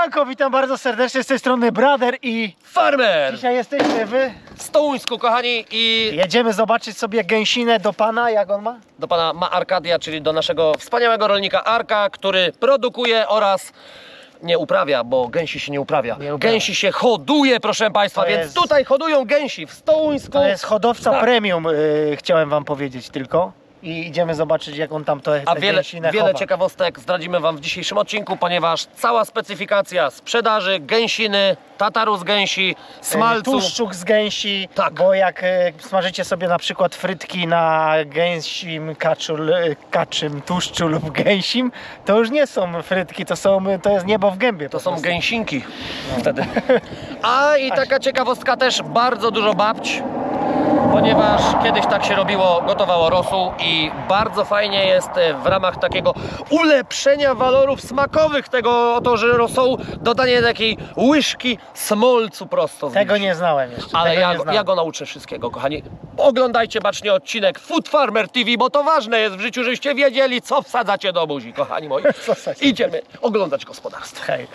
Siemanko, witam bardzo serdecznie z tej strony Brother i Farmer! dzisiaj jesteśmy w... W Stołuńsku, kochani, i Jedziemy zobaczyć sobie gęsinę do pana, jak on ma? do pana Ma Arkadia, czyli do naszego wspaniałego rolnika Arka, który produkuje oraz nie uprawia, bo gęsi się nie uprawia. Nie uprawia. Gęsi się hoduje, proszę państwa, To więc jest- tutaj hodują gęsi w Stołuńsku. To jest hodowca Tak. premium, y, chciałem wam powiedzieć tylko. I idziemy zobaczyć jak on tam to A wiele, gęsinę wiele chowa. ciekawostek zdradzimy Wam w dzisiejszym odcinku, ponieważ cała specyfikacja sprzedaży gęsiny, tataru z gęsi, smalcu. Tłuszczuk z gęsi, Tak. bo jak y, smażycie sobie na przykład frytki na gęsim kaczu, y, kaczym tłuszczu lub gęsim, to już nie są frytki, to, są, to jest niebo w gębie. To są gęsinki wtedy. A i taka ciekawostka też, bardzo dużo babć, ponieważ kiedyś tak się robiło, gotowało rosół i bardzo fajnie jest e, w ramach takiego ulepszenia walorów smakowych tego oto, że rosołu dodanie takiej łyżki smolcu prosto z Tego nie znałem jeszcze. Ale tego ja, nie go- znałem. ja go nauczę wszystkiego, kochani. Oglądajcie bacznie odcinek Food Farmer TV, bo to ważne jest w życiu, żebyście wiedzieli, co wsadzacie do buzi, kochani moi. Wsadzacie? Idziemy oglądać gospodarstwo. Hej.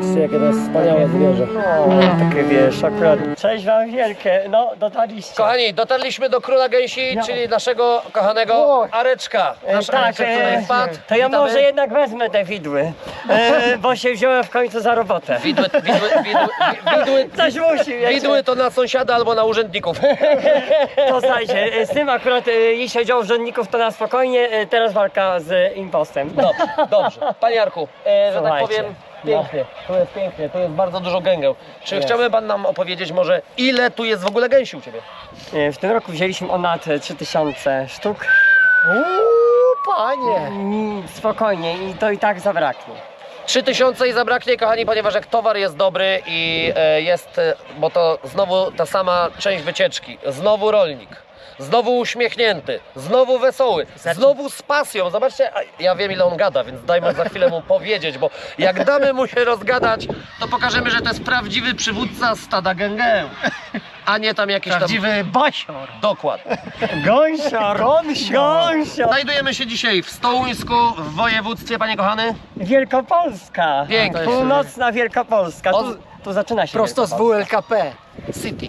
Zobaczcie jakie to jest wspaniałe zwierzę. O, takie wiesz, akurat. Cześć wam wielkie, no dotarliście. Kochani, dotarliśmy do króla gęsi, czyli naszego kochanego Areczka. E, Nasz tak, Areczek tutaj e, wpadł. to ja Witamy. może jednak wezmę te widły, e, bo się wziąłem w końcu za robotę. Widły, widły, widły, widły, Coś musi, wiecie. widły to na sąsiada albo na urzędników. To znajdzie. E, Z tym akurat, e, jeśli chodzi o urzędników, to na spokojnie, e, teraz walka z impostem. Dobrze, dobrze. Panie Jarku, e, że tak Słuchajcie, powiem, pięknie. Tu jest pięknie, tu jest bardzo dużo gęgeł. Czy chciałby Pan nam opowiedzieć może, ile tu jest w ogóle gęsi u Ciebie? E, W tym roku wzięliśmy ponad e, 3000 sztuk. Uuu, panie! Mm, Spokojnie i to i tak zabraknie. 3000 i zabraknie, kochani, ponieważ jak towar jest dobry i e, jest, e, bo to znowu ta sama część wycieczki, znowu rolnik. Znowu uśmiechnięty, znowu wesoły, znowu z pasją. Zobaczcie, ja wiem ile on gada, więc dajmy za chwilę mu powiedzieć, bo jak damy mu się rozgadać, to pokażemy, że to jest prawdziwy przywódca stada gęgę, a nie tam jakiś tam... Prawdziwy basior! Dokładnie. Gąsior! Gąsior! Gąsior! Znajdujemy się dzisiaj w Stołuńsku, w województwie, panie kochany. Wielkopolska! Pięknie. Północna Wielkopolska. Tu, tu zaczyna się Prosto z Wielkopolska. WLKP. City.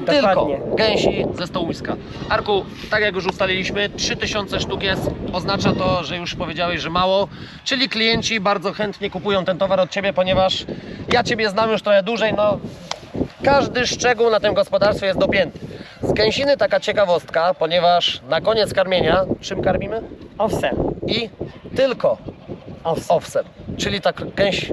Dokładnie. Tylko gęsi ze stołuńska. Arku, tak jak już ustaliliśmy, 3000 sztuk jest. Oznacza to, że już powiedziałeś, że mało. Czyli klienci bardzo chętnie kupują ten towar od Ciebie, ponieważ ja Ciebie znam już trochę dłużej. No, każdy szczegół na tym gospodarstwie jest dopięty. Z gęsiny taka ciekawostka, ponieważ na koniec karmienia czym karmimy? Owsem. I tylko Owsem. owsem. Czyli tak gęś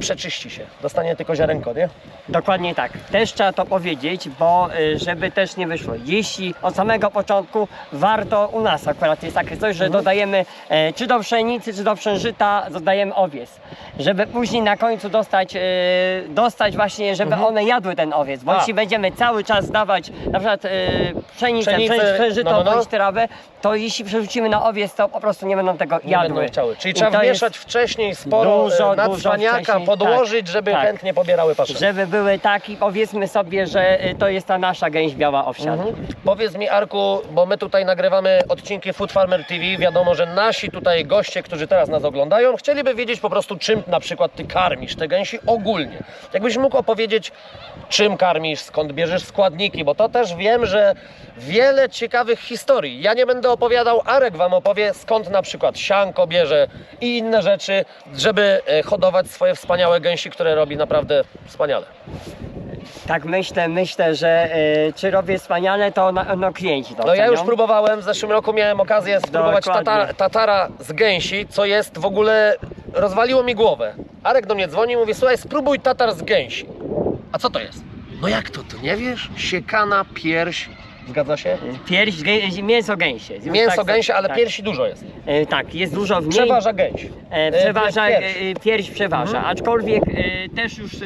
przeczyści się. Dostanie tylko ziarenko, nie? Dokładnie tak. Też trzeba to powiedzieć, bo y, żeby też nie wyszło. Jeśli od samego początku warto u nas akurat jest takie coś, że dodajemy e, czy do pszenicy, czy do przężyta dodajemy owiec. Żeby później na końcu dostać, e, dostać właśnie, żeby one jadły ten owiec. Bo A. jeśli będziemy cały czas dawać na przykład e, pszenicę, Pszenicę, pszenicę przężyto no, no, no. bądź trawę, to jeśli przerzucimy na owiec, to po prostu nie będą tego nie jadły. będą chciały. Czyli I trzeba to jest- wcześniej sporo Dużo, dużo, dużo wcześniej, podłożyć, tak, żeby tak. chętnie pobierały pasze. Żeby były taki, powiedzmy sobie, że y, to jest ta nasza gęś biała owsiana. Mhm. Powiedz mi Arku, bo my tutaj nagrywamy odcinki Food Farmer TV, wiadomo, że nasi tutaj goście, którzy teraz nas oglądają, chcieliby wiedzieć po prostu czym na przykład ty karmisz te gęsi ogólnie. Jakbyś mógł opowiedzieć czym karmisz, skąd bierzesz składniki, bo to też wiem, że wiele ciekawych historii. Ja nie będę opowiadał, Arek wam opowie skąd na przykład sianko bierze i inne rzeczy, żeby e, hodować swoje wspaniałe gęsi, które robi naprawdę wspaniale. Tak myślę, myślę, że y, czy robię wspaniale, to no, no klienci to No ja już ocenią. próbowałem, w zeszłym roku miałem okazję spróbować Dokładnie. tatara z gęsi, co jest w ogóle, rozwaliło mi głowę. Arek do mnie dzwoni i mówi, słuchaj, spróbuj tatar z gęsi. A co to jest? No jak to, ty nie wiesz? Siekana pierś, zgadza się? Pierś, gę, mięso gęsie. Już Mięso tak- gęsie, ale tak. piersi dużo jest. E, tak, jest dużo mniej. Przeważa gęś. E, przeważa, pierś. pierś, pierś przeważa, Mhm. aczkolwiek e, też już, e,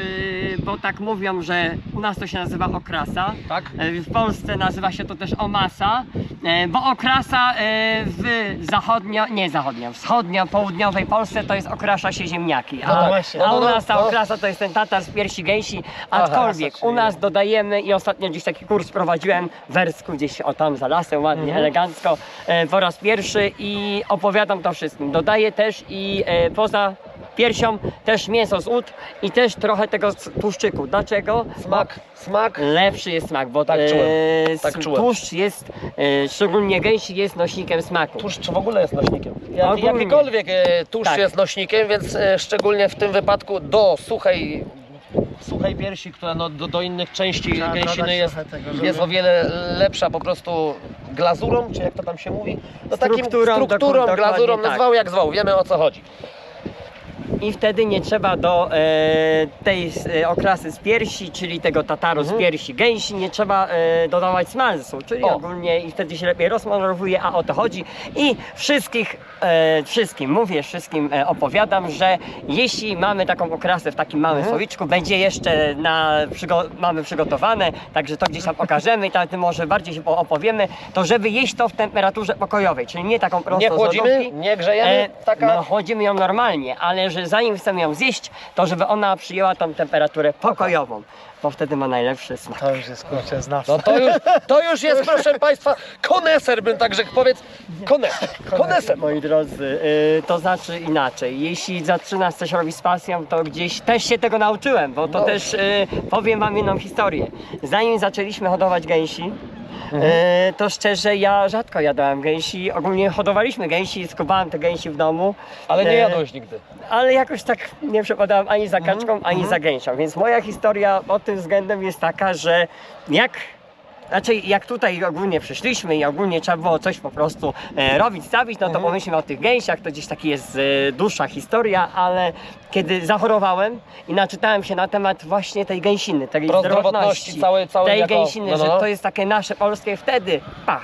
bo tak mówią, że u nas to się nazywa okrasa, Tak? e, w Polsce nazywa się to też omasa, e, bo okrasa e, w zachodnio, nie zachodnio, wschodnio, południowej Polsce to jest okrasza się ziemniaki, No a, tak, właśnie. a No, u no, nas ta no. okrasa to jest ten tatar z piersi gęsi, Aha, aczkolwiek u nas dodajemy i ostatnio gdzieś taki kurs prowadziłem w Wersku, gdzieś o tam za lasem, ładnie, Mhm. elegancko, e, po raz pierwszy i opowiadam to wszystkim. Dodaję też i e, poza piersią też mięso z ud i też trochę tego tłuszczyku. Dlaczego? Smak, smak. Lepszy jest smak, bo Tak e, czułem, tak czułem. tłuszcz jest, e, szczególnie gęsi jest nośnikiem smaku. Tłuszcz w ogóle jest nośnikiem. Jak, Ogólnie. jakikolwiek e, tłuszcz Tak. jest nośnikiem, więc e, szczególnie w tym wypadku do suchej, suchej piersi, która no, do, do innych części Trzeba gęsiny dodać jest, trochę tego, żeby- jest o wiele lepsza po prostu glazurą, czy jak to tam się mówi? No takim Strukturą, strukturą doku- glazurą, dokładnie tak. nazwał jak zwał, wiemy o co chodzi. I wtedy nie trzeba do e, tej e, okrasy z piersi, czyli tego tataru Mhm. z piersi gęsi, nie trzeba e, dodawać smalcu, czyli O. ogólnie i wtedy się lepiej rozmalowuje, a o to chodzi. I wszystkich, e, wszystkim mówię, wszystkim e, opowiadam, że jeśli mamy taką okrasę w takim małym Mhm. słoiczku, będzie jeszcze na, przygo- mamy przygotowane, także to gdzieś tam pokażemy i tam może bardziej się opowiemy, to żeby jeść to w temperaturze pokojowej, czyli nie taką prostą Nie chłodzimy, lodówki. nie grzejemy, E, taka... No, chłodzimy ją normalnie, ale że zanim chcemy ją zjeść, to żeby ona przyjęła tą temperaturę pokojową, bo wtedy ma najlepszy smak. To już jest kurczę znawca. No to już, to już jest, proszę Państwa, koneser bym tak rzekł, powiedz, koneser, koneser. Moi drodzy, y, to znaczy inaczej. Jeśli zaczynasz coś robić z pasją, to gdzieś też się tego nauczyłem, bo to No. też y, powiem wam jedną historię. Zanim zaczęliśmy hodować gęsi, Mhm. y, to szczerze ja rzadko jadałem gęsi. Ogólnie hodowaliśmy gęsi, skubałem te gęsi w domu. Ale nie E, jadłeś nigdy. ale jakoś tak nie przepadałem ani za Mhm, kaczką, ani za gęsią. Więc moja historia pod tym względem jest taka, że jak. Znaczy, jak tutaj ogólnie przyszliśmy i ogólnie trzeba było coś po prostu e, robić, stawić, no to Mhm. pomyślmy o tych gęsiach, to gdzieś taki jest e, dłuższa historia, ale kiedy zachorowałem i naczytałem się na temat właśnie tej gęsiny, tej Prozdrowotności zdrowotności, całej- całej tej jako- gęsiny, no, no, że no. to jest takie nasze polskie wtedy, pa,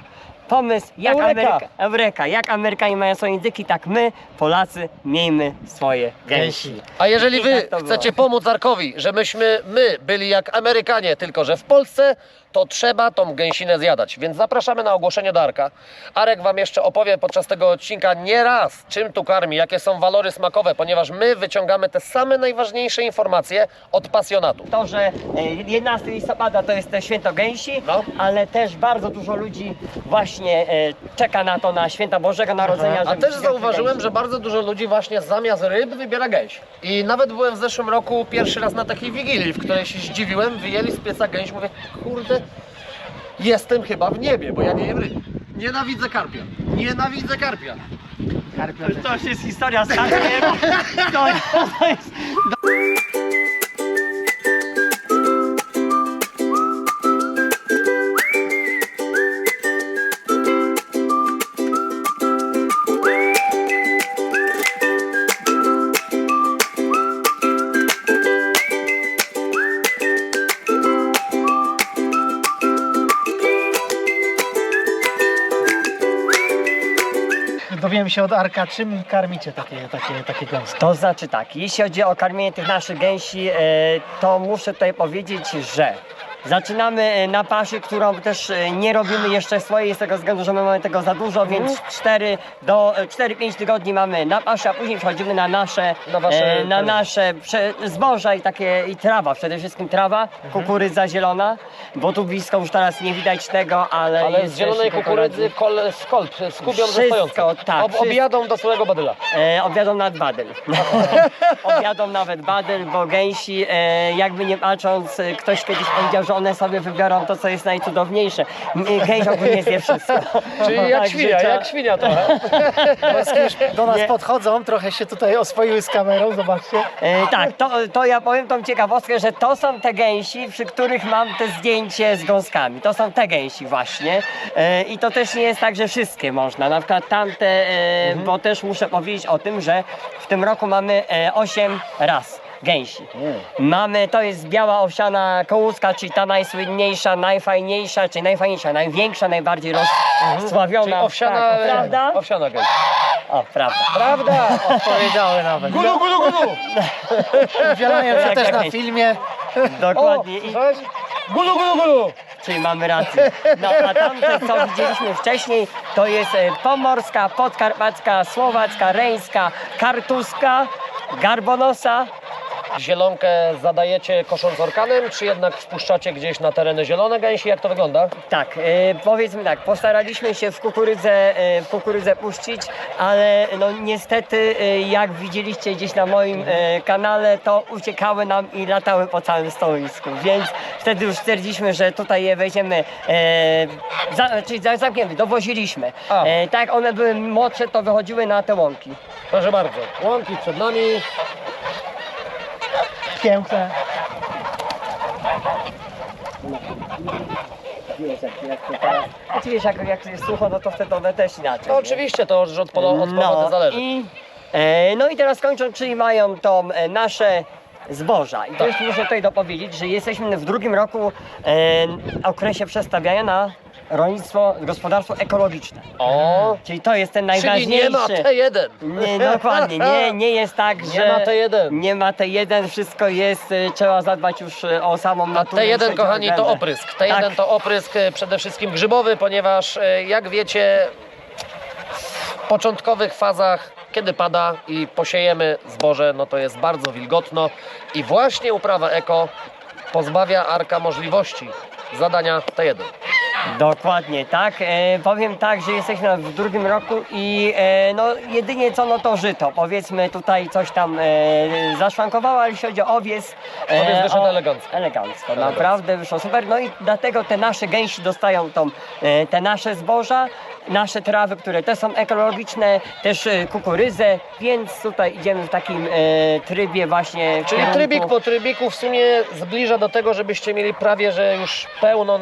pomysł, jak Eureka! Ameryka, Eureka, jak Amerykanie mają swoje indyki, tak my, Polacy, miejmy swoje gęsi. A jeżeli I wy tak to było. chcecie pomóc Arkowi, że myśmy my byli jak Amerykanie, tylko że w Polsce, to trzeba tą gęsinę zjadać. Więc zapraszamy na ogłoszenie do Arka. Arek wam jeszcze opowie podczas tego odcinka nie raz, czym tu karmi, jakie są walory smakowe, ponieważ my wyciągamy te same najważniejsze informacje od pasjonatów. To, że e, 11 listopada to jest to święto gęsi, No. ale też bardzo dużo ludzi właśnie e, czeka na to, na święta Bożego Narodzenia. A żeby też przyjąć zauważyłem, gęsi. że bardzo dużo ludzi właśnie zamiast ryb wybiera gęś. I nawet byłem w zeszłym roku pierwszy raz na takiej wigilii, w której się zdziwiłem, wyjęli z pieca gęś, mówię, kurde, jestem chyba w niebie, bo ja nie jem ryb. Nienawidzę karpia. Nienawidzę karpia. To już jest historia z karpiem. To jest... Dowiem się od Arka, czym karmicie takie, takie, takie gąsy. To znaczy tak, jeśli chodzi o karmienie tych naszych gęsi, e, to muszę tutaj powiedzieć, że zaczynamy e, na paszy, którą też e, nie robimy jeszcze swojej z tego względu, że my mamy tego za dużo, więc 4 do e, 4-5 tygodni mamy na paszy, a później przechodzimy na nasze, Na wasze e, na nasze zboża i takie i trawa, przede wszystkim trawa, kukurydza zielona, bo tu blisko już teraz nie widać tego, ale, Ale z zielonej kukurydzy kol, skolp, skubią Wszystko, tak, Ob, objadą do całego badyla. E, objadą nawet badyl. objadą nawet badyl, bo gęsi, e, jakby nie patrząc, e, ktoś kiedyś powiedział, że one sobie wybiorą to, co jest najcudowniejsze. Gęś ogólnie zje wszystko. Czyli jak Także świnia, trzeba- jak świnia trochę. Do nas Nie. podchodzą, trochę się tutaj oswoiły z kamerą, zobaczcie. E, tak, to, to ja powiem tą ciekawostkę, że to są te gęsi, przy których mam te zdjęcie z gąskami. To są te gęsi właśnie. E, I to też nie jest tak, że wszystkie można. Na przykład tamte, e, bo też muszę powiedzieć o tym, że w tym roku mamy e, 8 ras. Gęsi. Mamy, to jest biała owsiana kołuska, czyli ta najsłynniejsza, najfajniejsza, czyli najfajniejsza, największa, najbardziej rozsławiona. Czyli owsiana, tak, prawda? owsiana gęś. O, prawda. Prawda! Powiedziały nawet. Gulu, gulu, gulu! Udzielają się też na filmie. Dokładnie. I, Cześć. Gulu, gulu, gulu! czyli mamy rację. No a tamte, co widzieliśmy wcześniej, to jest e, pomorska, podkarpacka, słowacka, reńska, kartuska, garbonosa, Zielonkę zadajecie kosząc orkanem, czy jednak wpuszczacie gdzieś na tereny zielone gęsi? Jak to wygląda? Tak, e, powiedzmy tak, postaraliśmy się w kukurydzę, e, w kukurydzę puścić, ale no niestety e, jak widzieliście gdzieś na moim e, kanale, to uciekały nam i latały po całym stoisku, więc wtedy już stwierdziliśmy, że tutaj je weźmiemy, e, za, czyli za- zamkniemy, dowoziliśmy. A. E, tak, one były młodsze, to wychodziły na te łąki. Proszę bardzo, łąki przed nami. Piękne. Wiesz, jak, jak jest sucho, no to wtedy one też inaczej. No nie? oczywiście, to już od, polo, od pogody zależy. I, e, no i teraz kończąc, czyli mają to e, nasze zboża. I to już muszę tutaj dopowiedzieć, że jesteśmy w drugim roku e, okresie przestawiania na rolnictwo, gospodarstwo ekologiczne. O, Czyli to jest ten czyli najważniejszy. nie ma T1. Nie, dokładnie, nie, nie jest tak, Nie że ma T1. nie ma T1, wszystko jest, e, trzeba zadbać już e, o samą A naturę. jeśli T1, chodzi o kochani, to oprysk. T1 Tak. to oprysk e, przede wszystkim grzybowy, ponieważ jak wiecie, w początkowych fazach, kiedy pada i posiejemy zboże, no to jest bardzo wilgotno i właśnie uprawa eko pozbawia Arka możliwości zadania T1. Dokładnie, tak. E, powiem tak, że jesteśmy w drugim roku i e, no jedynie co no to żyto. Powiedzmy tutaj coś tam e, zaszwankowało, ale jeśli chodzi o owiec. e, Owiec wyszedł elegancko. Elegancko, naprawdę wyszło super. No i dlatego te nasze gęsi dostają tą, e, te nasze zboża, nasze trawy, które też są ekologiczne, też e, kukurydzę, więc tutaj idziemy w takim e, trybie właśnie. w Czyli kierunku- trybik po trybiku w sumie zbliża do tego, żebyście mieli prawie, że już pełną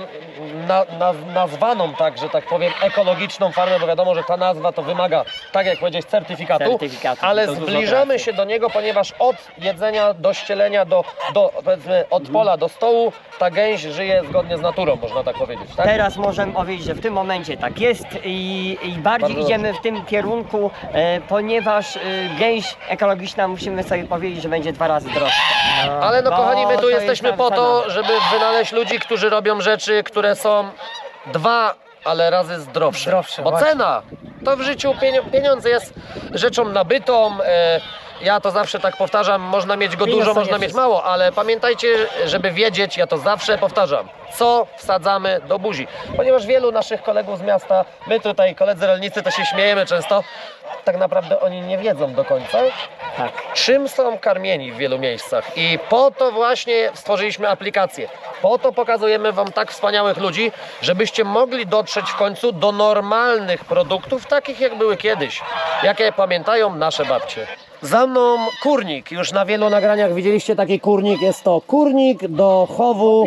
na, na, nazwaną, tak, że tak powiem, ekologiczną farmę, bo wiadomo, że ta nazwa to wymaga, tak jak powiedziałeś, certyfikatu, Certyfikatu, ale zbliżamy się do niego, ponieważ od jedzenia do ścielenia, do, do powiedzmy, od pola do stołu, ta gęś żyje zgodnie z naturą, można tak powiedzieć, tak? Teraz możemy powiedzieć, że w tym momencie tak jest i, i bardziej Bardzo idziemy w tym kierunku, e, ponieważ e, gęś ekologiczna musimy sobie powiedzieć, że będzie dwa razy droższa. Ale no Bo kochani, my to tu jest jesteśmy tam po to, żeby wynaleźć ludzi, którzy robią rzeczy, które są dwa, ale razy zdrowsze. Zdrowsze, Bo właśnie. cena to w życiu pienio- pieniądz jest rzeczą nabytą. E, ja to zawsze tak powtarzam, można mieć go dużo, można mieć mało, ale pamiętajcie, żeby wiedzieć, ja to zawsze powtarzam, co wsadzamy do buzi. Ponieważ wielu naszych kolegów z miasta, my tutaj koledzy rolnicy to się śmiejemy często, tak naprawdę oni nie wiedzą do końca, Tak. czym są karmieni w wielu miejscach. I po to właśnie stworzyliśmy aplikację. Po to pokazujemy Wam tak wspaniałych ludzi, żebyście mogli dotrzeć w końcu do normalnych produktów, takich jak były kiedyś, jakie pamiętają nasze babcie. Za mną kurnik. Już na wielu nagraniach widzieliście taki kurnik. Jest to kurnik do chowu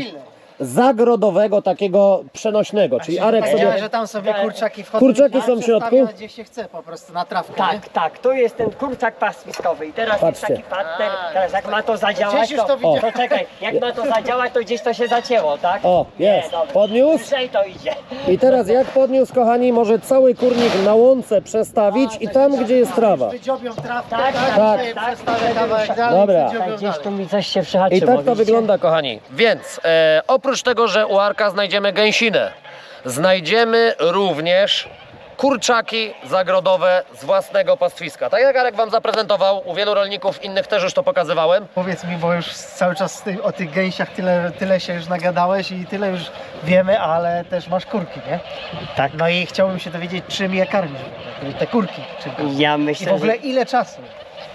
zagrodowego, takiego przenośnego. Czyli Arek Powiedziałem, sobie... że tam sobie kurczaki wchodzą. Kurczaki są w środku? Gdzie się chce po prostu, na trawkę. nie? Tak, tak, tu jest ten kurczak pastwiskowy i teraz Patrzcie. jest taki partner, teraz jak ma to zadziałać, Gdzieś już to to, widziałem. to czekaj, jak ma to zadziałać, to gdzieś to się zacięło, tak? O, jest. Nie, dobra. Podniósł? Wyżej to idzie. I teraz jak podniósł, kochani, może cały kurnik na łące przestawić i tam, gdzie jest trawa. Wydziobią trawkę, Tak, tak, tak, tak, tak. przestawia kawałek dalej, Dobra. Tak, gdzieś tu mi coś się przyhaczyło. I tak to widzicie? wygląda, kochani. Więc e, oprócz tego, że u Arka znajdziemy gęsinę, znajdziemy również kurczaki zagrodowe z własnego pastwiska. Tak jak Arek Wam zaprezentował, u wielu rolników innych też już to pokazywałem. Powiedz mi, bo już cały czas ty, o tych gęsiach tyle, tyle się już nagadałeś i tyle już wiemy, ale też masz kurki, nie? Tak. No i chciałbym się dowiedzieć, czym je karmisz, te kurki. Czym. Ja I myślę, w ogóle że... ile czasu?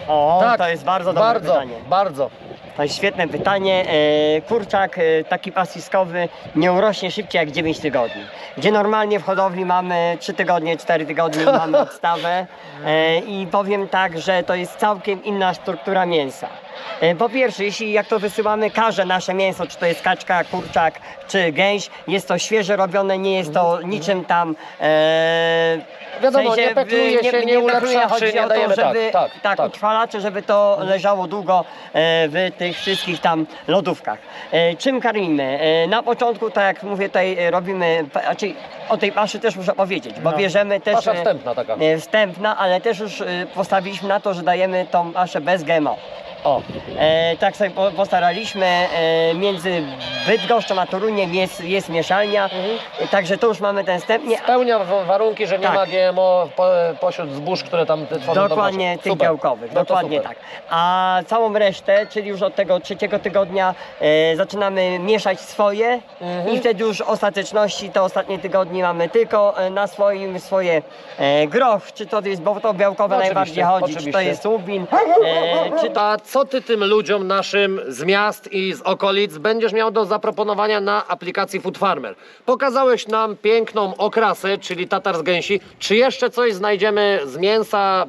O, to jest bardzo dobre bardzo, pytanie. Bardzo. To jest świetne pytanie. E, Kurczak e, taki pastwiskowy nie urośnie szybciej jak 9 tygodni. Gdzie normalnie w hodowli mamy 3 tygodnie, 4 tygodnie mamy odstawę e, i powiem tak, że to jest całkiem inna struktura mięsa. E, Po pierwsze, jeśli jak to wysyłamy, każde nasze mięso, czy to jest kaczka, kurczak, czy gęś, jest to świeże robione, nie jest to niczym tam. E, Wiadomo, nie pekluje się, nie ulepsza, chodzi czy nie o to, dajemy- tak, żeby, tak, tak, tak. utrwalacze, żeby to leżało długo e, w tych wszystkich tam lodówkach. E, Czym karmimy? E, Na początku, tak jak mówię, tutaj robimy, znaczy o tej paszy też muszę powiedzieć, bo No. bierzemy też Pasza e, wstępna taka. e, wstępna, ale też już e, postawiliśmy na to, że dajemy tą paszę bez GMO. O, E, tak sobie po- postaraliśmy. E, między Bydgoszczą a Toruniem jest, jest mieszalnia, e, także to już mamy ten wstępnie. spełnia warunki, że nie Tak. ma GMO po, pośród zbóż, które tam te tworzą Dokładnie tych Super. białkowych, No to dokładnie super. tak. A całą resztę, czyli już od tego trzeciego tygodnia e, zaczynamy mieszać swoje Mhm. i wtedy już ostateczności to ostatnie tygodnie mamy tylko e, na swoim swoje e, groch, czy to jest, bo to białkowe No najbardziej chodzi, czy to oczywiście. jest łubin, e, czy to A co ty tym ludziom naszym z miast i z okolic będziesz miał do zaproponowania na aplikacji Food Farmer? Pokazałeś nam piękną okrasę, czyli tatar z gęsi. Czy jeszcze coś znajdziemy z mięsa,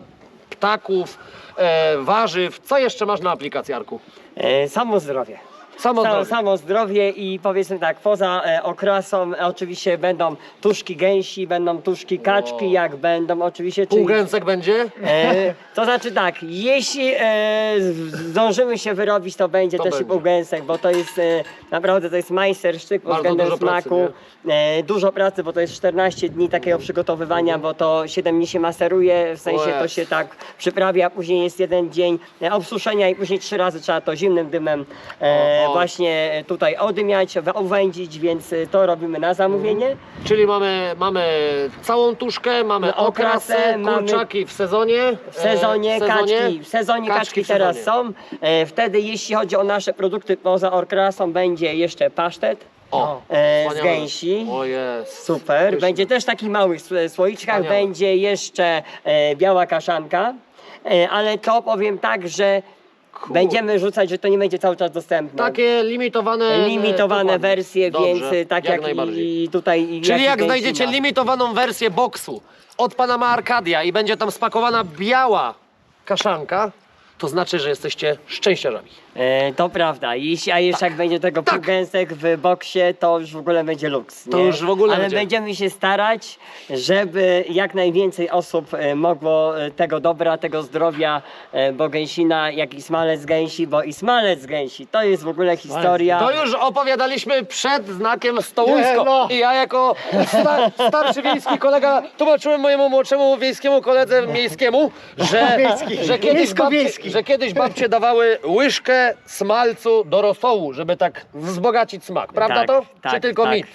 ptaków, e, warzyw? Co jeszcze masz na aplikacji, Arku? e, samo zdrowie. Samo zdrowie. samo zdrowie i powiedzmy tak, poza e, okrasą e, oczywiście będą tuszki gęsi, będą tuszki kaczki, jak będą oczywiście. czyli- Półgęsek będzie? E, to znaczy tak, jeśli e, z- zdążymy się wyrobić, to będzie To też będzie. i półgęsek, bo to jest e, naprawdę to jest majstersztyk pod Bardzo względem dużo pracy, smaku. e, dużo pracy, bo to jest 14 dni takiego przygotowywania, bo to 7 dni się maseruje, w sensie to Łez. się tak przyprawia, później jest jeden dzień e, obsuszenia i później trzy razy trzeba to zimnym dymem e, O, o. właśnie tutaj odymiać, uwędzić, więc e, to robimy na zamówienie. Czyli mamy, mamy całą tuszkę, mamy No, okrasę, okrasę, mamy- kurczaki w sezonie. W sezonie, e, w sezonie. kaczki, w sezonie kaczki, Kaczki w teraz sezonie. są. E, wtedy jeśli chodzi o nasze produkty poza orkrasą będzie jeszcze pasztet O, e, z gęsi. O jest. Super. Będzie też w takich małych sł- słoiczkach, Wspaniałe. będzie jeszcze e, biała kaszanka. E, ale to powiem tak, że będziemy rzucać, że to nie będzie cały czas dostępne. Takie limitowane. Limitowane dokładnie. wersje, Dobrze, więc e, tak jak, najbardziej. i tutaj. i Czyli jak znajdziecie ma. limitowaną wersję boksu od Panama Arcadia i będzie tam spakowana biała kaszanka, to znaczy, że jesteście szczęściarzami. E, to prawda. Jeśli, a jeszcze jak będzie tego Tak. półgęsek w boksie, to już w ogóle będzie luks. To nie? już w ogóle Ale będzie. będziemy się starać, żeby jak najwięcej osób e, mogło e, tego dobra, tego zdrowia, e, bo gęsina, jak i smalec gęsi, bo i smalec gęsi, to jest w ogóle historia. To już opowiadaliśmy przed znakiem stołusko. Nie, no. I ja jako sta, starszy wiejski kolega tłumaczyłem mojemu młodszemu wiejskiemu koledze miejskiemu, że, że, kiedyś Miejsko-wiejski. Że kiedyś babcie dawały łyżkę smalcu do rosołu, żeby tak wzbogacić smak. Prawda Tak, to? tak, Czy tylko tak. mit?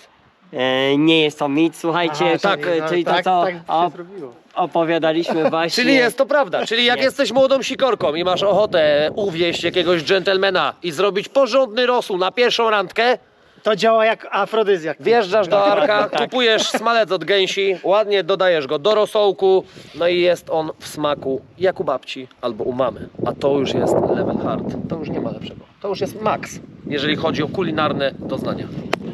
E, nie jest to mit, słuchajcie, Aha, tak, czyli- czyli to tak, co tak się o, zrobiło. opowiadaliśmy właśnie. Czyli jest to prawda. Czyli jak jesteś młodą sikorką i masz ochotę uwieść jakiegoś dżentelmena i zrobić porządny rosół na pierwszą randkę, To działa jak afrodyzjak. Wjeżdżasz do Arka, tak. kupujesz smalec od gęsi, ładnie dodajesz go do rosołku, no i jest on w smaku jak u babci albo u mamy. A to już jest level hard. To już nie ma lepszego. To już jest max, jeżeli chodzi o kulinarne doznania.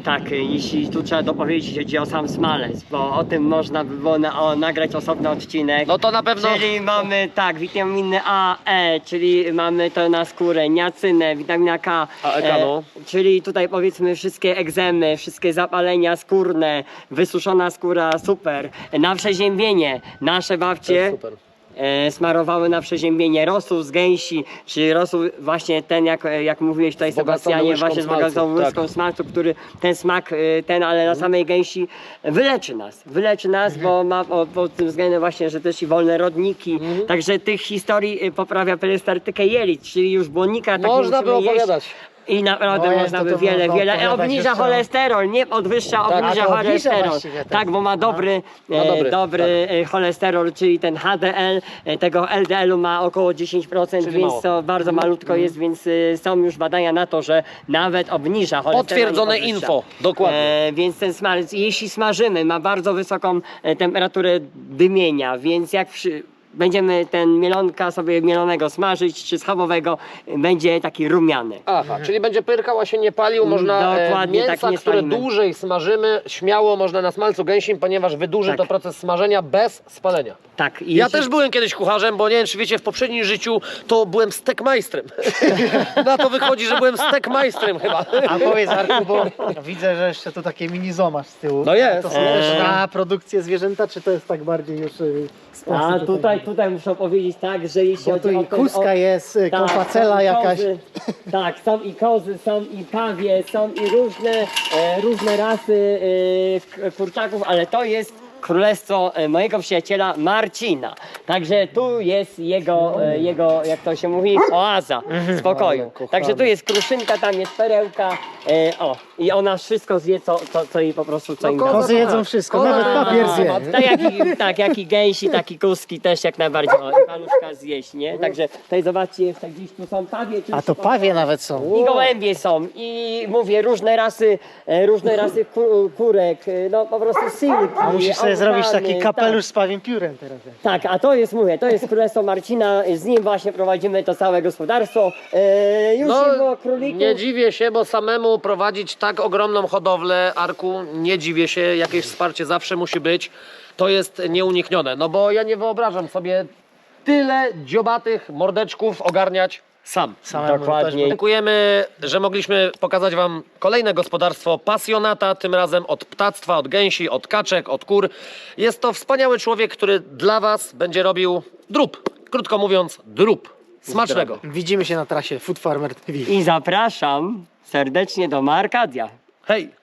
Tak, y, jeśli tu trzeba dopowiedzieć, chodzi o sam smalec, bo o tym można by było na, o, nagrać osobny odcinek. No to na pewno... Czyli mamy tak, witaminy A, E, czyli mamy to na skórę, niacynę, witamina K. A Eka, no? czyli tutaj powiedzmy wszystkie egzemy, wszystkie zapalenia skórne, wysuszona skóra, super. Na przeziębienie, nasze babcie super. e, smarowały na przeziębienie rosół z gęsi, czyli rosół właśnie ten, jak, jak mówiłeś tutaj Wzbogacony Sebastianie, łyżką właśnie z smalcu, bogatą tak. łyżką smalcu, który ten smak, y, ten, ale na samej gęsi wyleczy nas, wyleczy nas, bo ma po- pod tym względem właśnie, że też i wolne rodniki, także tych historii y, poprawia perystatykę jelit, czyli już błonnika tak nie Można by musimy jeść. opowiadać. I naprawdę O, jest, można to by to wiele, można wiele. opowiadać Obniża jeszcze. cholesterol, nie podwyższa, obniża to obniża cholesterol. właściwie ten. Tak, bo ma dobry, Ma e, dobry, dobry e, cholesterol, czyli ten HDL, e, tego LDL-u ma około 10%, Czyli więc mało. to bardzo malutko jest, więc e, są już badania na to, że nawet obniża cholesterol. Potwierdzone podwyższa. info, dokładnie. E, więc ten jeśli smażymy, ma bardzo wysoką e, temperaturę dymienia, więc jak przy, będziemy ten mielonka sobie mielonego smażyć, czy schabowego, będzie taki rumiany. Aha, czyli będzie pyrkał, a się nie palił. Można e, Dokładnie, mięsa, tak, nie które spalimy. dłużej smażymy, śmiało można na smalcu gęsim, ponieważ wydłuży Tak. to proces smażenia bez spalenia. Tak, i Ja jeśli- też byłem kiedyś kucharzem, bo nie wiem, czy wiecie, w poprzednim życiu to byłem stekmajstrem. Na to wychodzi, że byłem stekmajstrem chyba. A powiedz Arku, bo widzę, że jeszcze tu takie mini zomasz z tyłu. No jest. To są też Eee. na produkcję zwierzęta, czy to jest tak bardziej już y, z A tutaj, tutaj muszę powiedzieć tak, że jeśli Bo tu chodzi o i ten- kuska o- jest, y, Tak, są i jakaś. Kozy, tak, są i kozy, są i pawie, są i różne, e, różne rasy e, kurczaków, ale to jest królestwo e, mojego przyjaciela Marcina. Także tu jest jego, e, jego jak to się mówi, oaza spokoju. Także tu jest kruszynka, tam jest perełka. E, o, i ona wszystko zje, co, co, co jej po prostu, co No im da. Kozy jedzą wszystko, nawet papier zje. Tak jak, i, tak jak i gęsi, tak i kuski też jak najbardziej. O, i paluszka zjeść, nie? Także tutaj zobaczcie, jeszcze gdzieś tu są pawie. tu A to pawie nawet są. I gołębie są, i mówię, różne rasy, e, różne rasy ku, kurek, e, no po prostu synki. A musisz sobie zrobić taki ołtany, kapelusz z pawim piórem teraz. Tak, tak, a to jest, mówię, to jest Królestwo Marcina, z nim właśnie prowadzimy to całe gospodarstwo. E, już nie było królików. No, nie dziwię się, bo samemu prowadzić tak ogromną hodowlę arku, nie dziwię się, jakieś wsparcie zawsze musi być. To jest nieuniknione, no bo ja nie wyobrażam sobie tyle dziobatych mordeczków ogarniać sam. Samemu Dokładnie. Dziękujemy, że mogliśmy pokazać Wam kolejne gospodarstwo pasjonata, tym razem od ptactwa, od gęsi, od kaczek, od kur. Jest to wspaniały człowiek, który dla Was będzie robił drób. Krótko mówiąc, drób. Smacznego. Widzimy się na trasie Food Farmer TV. I zapraszam serdecznie do Markadia. Hej!